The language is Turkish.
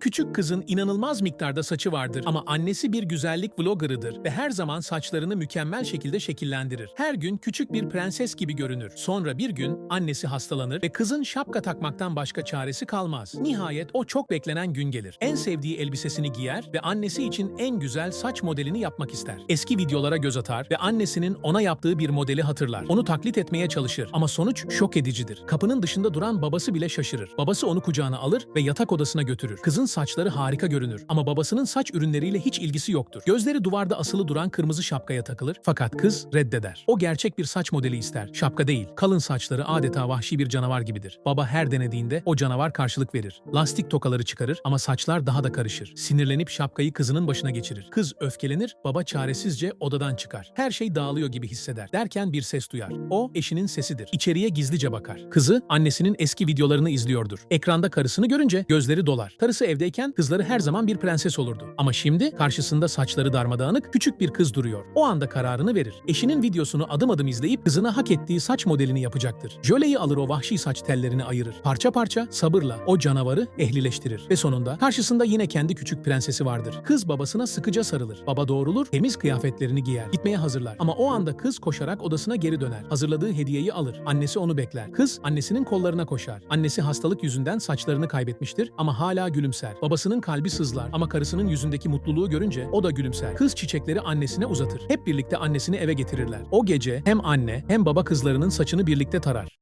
Küçük kızın inanılmaz miktarda saçı vardır ama annesi bir güzellik vloggerıdır ve her zaman saçlarını mükemmel şekilde şekillendirir. Her gün küçük bir prenses gibi görünür. Sonra bir gün annesi hastalanır ve kızın şapka takmaktan başka çaresi kalmaz. Nihayet o çok beklenen gün gelir. En sevdiği elbisesini giyer ve annesi için en güzel saç modelini yapmak ister. Eski videolara göz atar ve annesinin ona yaptığı bir modeli hatırlar. Onu taklit etmeye çalışır ama sonuç şok edicidir. Kapının dışında duran babası bile şaşırır. Babası onu kucağına alır ve yatak odasına götürür. Kızın saçları harika görünür ama babasının saç ürünleriyle hiç ilgisi yoktur. Gözleri duvarda asılı duran kırmızı şapkaya takılır fakat kız reddeder. O gerçek bir saç modeli ister. Şapka değil. Kalın saçları adeta vahşi bir canavar gibidir. Baba her denediğinde o canavar karşılık verir. Lastik tokaları çıkarır ama saçlar daha da karışır. Sinirlenip şapkayı kızının başına geçirir. Kız öfkelenir, baba çaresizce odadan çıkar. Her şey dağılıyor gibi hisseder. Derken bir ses duyar. O eşinin sesidir. İçeriye gizlice bakar. Kızı annesinin eski videolarını izliyordur. Ekranda karısını görünce gözleri dolar. Karısı evdeyken kızları her zaman bir prenses olurdu. Ama şimdi karşısında saçları darmadağınık küçük bir kız duruyor. O anda kararını verir. Eşinin videosunu adım adım izleyip kızına hak ettiği saç modelini yapacaktır. Jöleyi alır o vahşi saç tellerini ayırır. Parça parça sabırla o canavarı ehlileştirir. Ve sonunda karşısında yine kendi küçük prensesi vardır. Kız babasına sıkıca sarılır. Baba doğrulur, temiz kıyafetlerini giyer. Gitmeye hazırlar. Ama o anda kız koşarak odasına geri döner. Hazırladığı hediyeyi alır. Annesi onu bekler. Kız annesinin kollarına koşar. Annesi hastalık yüzünden saçlarını kaybetmiştir ama hala gülümser. Babasının kalbi sızlar ama karısının yüzündeki mutluluğu görünce o da gülümser. Kız çiçekleri annesine uzatır. Hep birlikte annesini eve getirirler. O gece hem anne hem baba kızlarının saçını birlikte tarar.